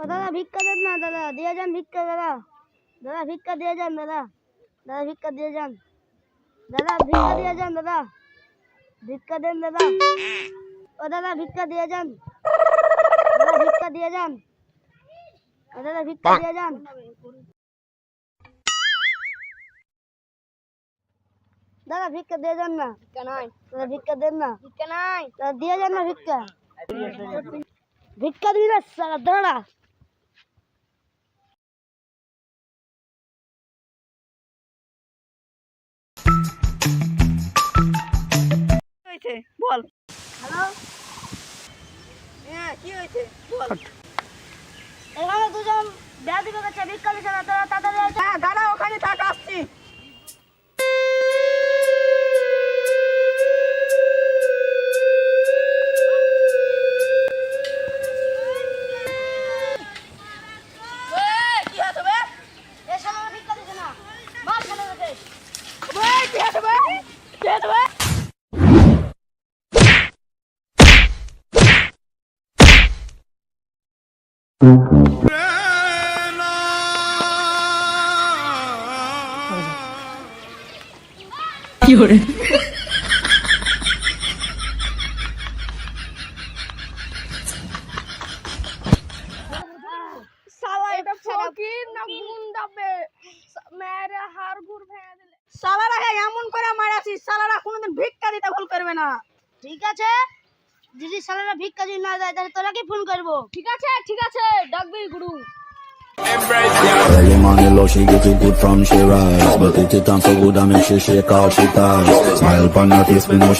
और दादा भिक्का देना दादा दिया जान भिक्का दादा दादा भिक्का दिया जान दादा दादा भिक्का दिया जान दादा भिक्का दिया जान दादा भिक्का देन दादा और दादा भिक्का दिया जान दादा भिक्का दिया जान दादा भिक्का दिया जान दादा भिक्का दिया जान ना भिक्का नहीं दादा भिक्का देन ना दादा दिया जान ना भिक्का भिक्का दिया सारा दादा হয়েছে বল। হ্যালো? হ্যাঁ কি হয়েছে? বল। এখানে দুজন তোরা তাড়াতাড়ি হ্যাঁ দাঁড়া ওখানে থাক আসছি। বে? এ শালারা হে এমন করে মারাছিস। শালারা কোনোদিন ভিক্ষা দিতে ভুল করবে না। ঠিক আছে? যদি সালারা ভিক্ষা যদি না দেয় তাহলে তোরা কি ফোন করব ঠিক আছে ঠিক আছে ডাকবি গুরু Early morning low, she get it good from she rise But it it time so good I make she shake all she ties Smile upon her face, we know